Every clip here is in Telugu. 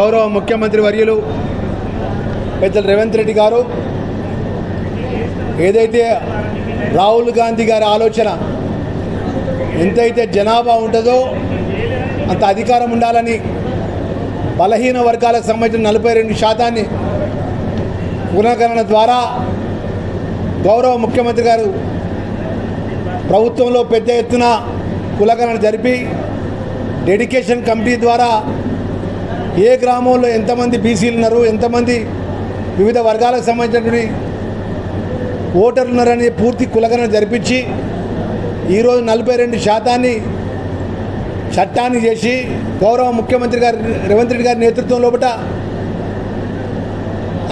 గౌరవ ముఖ్యమంత్రి వర్యులు పెద్దలు రేవంత్ రెడ్డి గారు ఏదైతే రాహుల్ గాంధీ గారి ఆలోచన ఎంతైతే జనాభా ఉంటుందో అంత అధికారం ఉండాలని బలహీన వర్గాలకు సంబంధించిన నలభై రెండు శాతాన్ని పునఃకరణ ద్వారా గౌరవ ముఖ్యమంత్రి గారు ప్రభుత్వంలో పెద్ద ఎత్తున కులగణన జరిపి డెడికేషన్ కమిటీ ద్వారా ఏ గ్రామంలో ఎంతమంది బీసీలు ఉన్నారు ఎంతమంది వివిధ వర్గాలకు సంబంధించినటువంటి ఓటర్లు ఉన్నారని పూర్తి కులగన జరిపించి ఈరోజు నలభై రెండు శాతాన్ని చట్టాన్ని చేసి గౌరవ ముఖ్యమంత్రి గారు రేవంత్ రెడ్డి గారి నేతృత్వం లోపల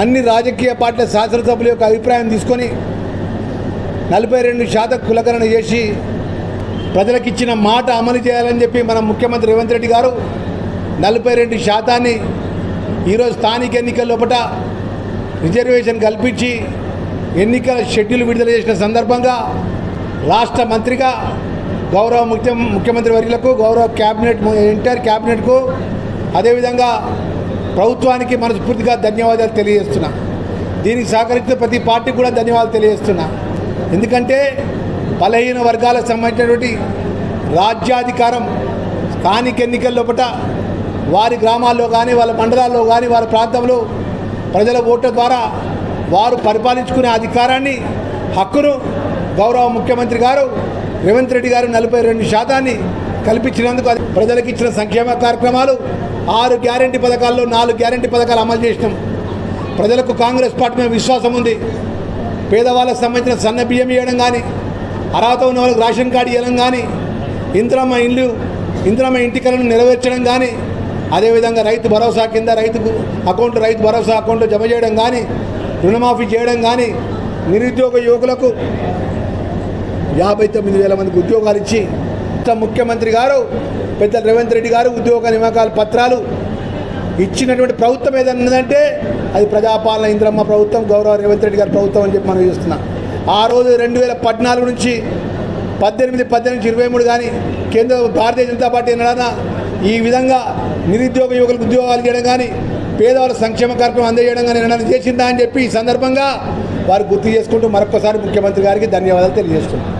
అన్ని రాజకీయ పార్టీల శాసనసభ్యుల యొక్క అభిప్రాయం తీసుకొని నలభై రెండు శాతం కులకరణ చేసి ప్రజలకిచ్చిన మాట అమలు చేయాలని చెప్పి మన ముఖ్యమంత్రి రేవంత్ రెడ్డి గారు నలభై రెండు శాతాన్ని ఈరోజు స్థానిక ఎన్నికల లోపల రిజర్వేషన్ కల్పించి ఎన్నికల షెడ్యూల్ విడుదల చేసిన సందర్భంగా రాష్ట్ర మంత్రిగా గౌరవ ముఖ్య ముఖ్యమంత్రి వర్యులకు గౌరవ క్యాబినెట్ ఎంటైర్ క్యాబినెట్కు అదేవిధంగా ప్రభుత్వానికి మనస్ఫూర్తిగా ధన్యవాదాలు తెలియజేస్తున్నా. దీనికి సహకరించిన ప్రతి పార్టీకి కూడా ధన్యవాదాలు తెలియజేస్తున్నా. ఎందుకంటే బలహీన వర్గాలకు సంబంధించినటువంటి రాజ్యాధికారం స్థానిక ఎన్నికల లోపల వారి గ్రామాల్లో కానీ వాళ్ళ మండలాల్లో కానీ వారి ప్రాంతంలో ప్రజల ఓట్ల ద్వారా వారు పరిపాలించుకునే అధికారాన్ని హక్కును గౌరవ ముఖ్యమంత్రి గారు రేవంత్ రెడ్డి గారు నలభై రెండు శాతాన్ని కల్పించినందుకు ప్రజలకు ఇచ్చిన సంక్షేమ కార్యక్రమాలు ఆరు గ్యారంటీ పథకాల్లో నాలుగు గ్యారంటీ పథకాలు అమలు చేసినాం. ప్రజలకు కాంగ్రెస్ పార్టీ మీద విశ్వాసం ఉంది. పేదవాళ్ళకు సంబంధించిన సన్న బియ్యం ఇవ్వడం కానీ అర్హత ఉన్న వాళ్ళకి రేషన్ కార్డు ఇవ్వడం కానీ ఇంద్రమ్మ ఇల్లు ఇంద్రమ్మ ఇంటికలను నెరవేర్చడం కానీ అదేవిధంగా రైతు భరోసా కింద రైతుకు అకౌంట్ రైతు భరోసా అకౌంట్ జమ చేయడం కానీ రుణమాఫీ చేయడం కానీ నిరుద్యోగ యువకులకు యాభై తొమ్మిది వేల మందికి ఉద్యోగాలు ఇచ్చి ముఖ్యమంత్రి గారు పెద్ద రేవంత్ రెడ్డి గారు ఉద్యోగ నియామకాల పత్రాలు ఇచ్చినటువంటి ప్రభుత్వం ఏదైనా ఉన్నదంటే అది ప్రజాపాలన ఇంద్రమ్మ ప్రభుత్వం గౌరవ రేవంత్ రెడ్డి గారి ప్రభుత్వం అని చెప్పి మనం చూస్తున్నాం. ఆ రోజు రెండు వేల పద్నాలుగు నుంచి పద్దెనిమిది పద్దెనిమిది ఇరవై మూడు కానీ కేంద్ర భారతీయ జనతా పార్టీ నడన ఈ విధంగా నిరుద్యోగ యువకులకు ఉద్యోగాలు చేయడం కానీ పేదవాళ్ళ సంక్షేమ కార్యక్రమం అందజేయడం కానీ నిర్ణయం చేసిందా అని చెప్పి ఈ సందర్భంగా వారు గుర్తు చేసుకుంటూ మరొకసారి ముఖ్యమంత్రి గారికి ధన్యవాదాలు తెలియజేస్తున్నాం.